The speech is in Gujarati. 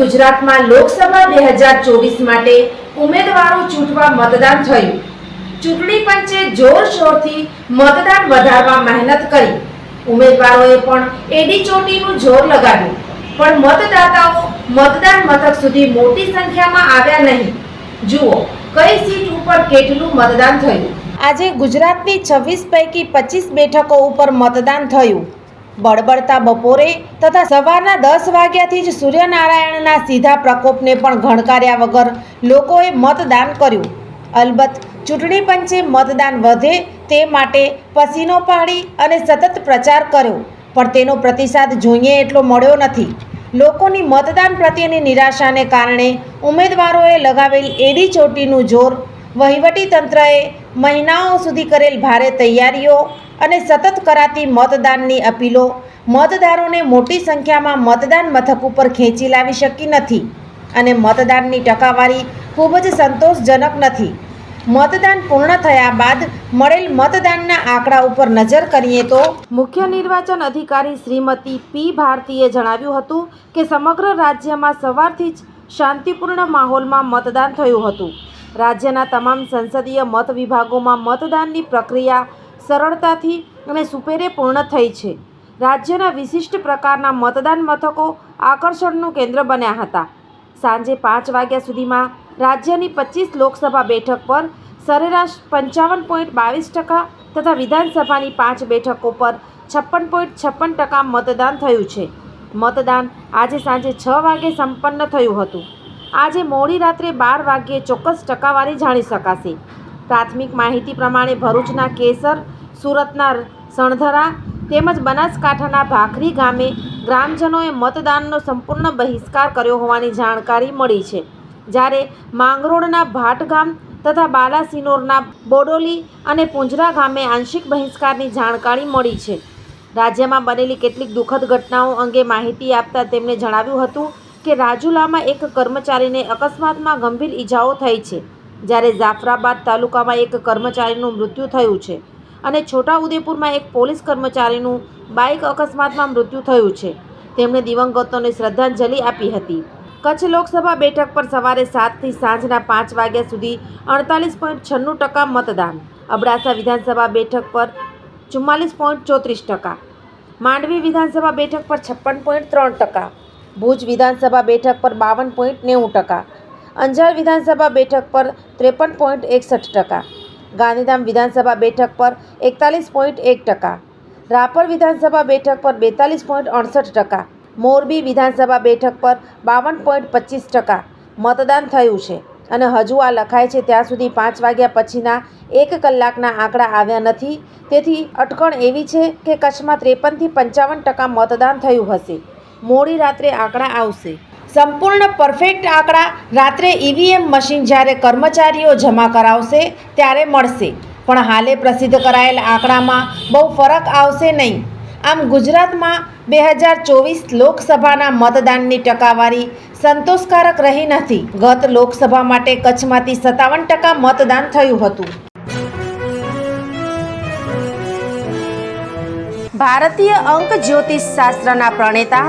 ગુજરાતમાં લોકસભા બે હજાર ચોવીસ માટે ઉમેદવારો ચૂંટવા મતદાન થયું. ચૂંટણી પંચે જોરશોરથી મતદાન વધારવા મહેનત કરી. ઉમેદવારોએ પણ એડી ચોટીનું જોર લગાવ્યું. પણ મતદાતાઓ મતદાન મથક સુધી મોટી સંખ્યામાં આવ્યા નહીં. જુઓ, કઈ સીટ ઉપર કેટલું મતદાન થયું? આજે ગુજરાતની છવ્વીસ પૈકી પચીસ બેઠકો ઉપર મતદાન થયું. બળબડતા બપોરે તથા સવારના દસ વાગ્યાથી જ સૂર્યનારાયણના સીધા પ્રકોપને પણ ગણકાર્યા વગર લોકોએ મતદાન કર્યું. અલબત્ત, ચૂંટણી પંચે મતદાન વધે તે માટે પસીનો પાડી અને સતત પ્રચાર કર્યો, પણ તેનો પ્રતિસાદ જોઈએ એટલો મળ્યો નથી. લોકોની મતદાન પ્રત્યેની નિરાશાને કારણે ઉમેદવારોએ લગાવેલ એડી ચોટીનું જોર વહીવટી તંત્રએ મહિનાઓ સુધી કરેલ ભારે તૈયારીઓ અને સતત કરાતી મતદાનની અપીલો. મતદારોને મોટી સંખ્યામાં મતદાન મથક ઉપર ખેંચી લાવી શકી નથી અને મતદાનની ટકાવારી ખૂબ જ સંતોષજનક નથી. મતદાન પૂર્ણ થયા બાદ મળેલ મતદાનના આંકડા ઉપર નજર કરીએ તો મુખ્ય નિર્વાચન અધિકારી શ્રીમતી પી ભારતીએ જણાવ્યું હતું કે સમગ્ર રાજ્યમાં સવારથી જ શાંતિપૂર્ણ માહોલમાં મતદાન થયું હતું. રાજ્યના તમામ સંસદીય મત વિભાગોમાં મતદાનની પ્રક્રિયા સરળતાથી અને સુપેરે પૂર્ણ થઈ છે. રાજ્યના વિશિષ્ટ પ્રકારના મતદાન મથકો આકર્ષણનું કેન્દ્ર બન્યા હતા. સાંજે પાંચ વાગ્યા સુધીમાં રાજ્યની પચીસ લોકસભા બેઠક પર સરેરાશ પંચાવન પોઈન્ટ બાવીસ ટકા તથા વિધાનસભાની પાંચ બેઠકો પર છપ્પન પોઈન્ટ છપ્પન ટકા મતદાન થયું છે. મતદાન આજે સાંજે છ વાગે સંપન્ન થયું હતું. આજે મોડી રાત્રે બાર વાગ્યે ચોક્કસ ટકાવારી જાણી શકાશે. પ્રાથમિક માહિતી પ્રમાણે ભરૂચના કેસર સુરતના સણધરા તેમજ બનાસકાંઠાના ભાખરી ગામે ગ્રામજનોએ મતદાનનો સંપૂર્ણ બહિષ્કાર કર્યો હોવાની જાણકારી મળી છે. જ્યારે માંગરોળના ભાટ ગામ તથા બાલાસિનોરના બોડોલી અને પુંજરા ગામે આંશિક બહિષ્કારની જાણકારી મળી છે. રાજ્યમાં બનેલી કેટલીક દુઃખદ ઘટનાઓ અંગે માહિતી આપતા તેમણે જણાવ્યું હતું કે રાજુલામાં એક કર્મચારીને અકસ્માતમાં ગંભીર ઈજાઓ થઈ છે. જ્યારે જાફરાબાદ તાલુકામાં એક કર્મચારીનું મૃત્યુ થયું છે. અને છોટાઉદેપુરમાં એક પોલીસ કર્મચારીનું બાઇક અકસ્માતમાં મૃત્યુ થયું છે. તેમણે દિવંગતોને શ્રદ્ધાંજલિ આપી હતી. કચ્છ લોકસભા બેઠક પર સવારે સાતથી સાંજના પાંચ વાગ્યા સુધી અડતાલીસ પોઈન્ટ છન્નું ટકા મતદાન. અબડાસા વિધાનસભા બેઠક પર ચુમ્માલીસ પોઈન્ટ ચોત્રીસ ટકા. માંડવી વિધાનસભા બેઠક પર છપ્પન પોઈન્ટ ત્રણ ટકા. ભુજ વિધાનસભા બેઠક પર બાવન પોઈન્ટ નેવું ટકા. અંજાર વિધાનસભા બેઠક પર ત્રેપન પોઈન્ટ એકસઠ ટકા. ગાંધીધામ વિધાનસભા બેઠક પર એકતાલીસ પોઈન્ટ એક ટકા. રાપર વિધાનસભા બેઠક પર બેતાલીસ પોઈન્ટ અડસઠ ટકા. મોરબી વિધાનસભા બેઠક પર બાવન પોઈન્ટ પચીસ ટકા મતદાન થયું છે અને હજુ આ લખાય છે ત્યાં સુધી પાંચ વાગ્યા પછીના એક કલાકના આંકડા આવ્યા નથી. તેથી અટકણ એવી છે કે કચ્છમાં ત્રેપનથી પંચાવન ટકા મતદાન થયું હશે. મોડી રાત્રે આંકડા આવશે. સંપૂર્ણ પરફેક્ટ આંકડા રાત્રે ઈવીએમ મશીન જ્યારે કર્મચારીઓ જમા કરાવશે ત્યારે મળશે. પણ હાલે પ્રસિદ્ધ કરાયેલ આંકડામાં બહુ ફરક આવશે નહીં. આમ ગુજરાતમાં બે હજાર ચોવીસ લોકસભાના મતદાનની ટકાવારી સંતોષકારક રહી નથી. ગત લોકસભા માટે કચ્છમાંથી સત્તાવન ટકા મતદાન થયું હતું. ભારતીય અંક જ્યોતિષ શાસ્ત્રના પ્રણેતા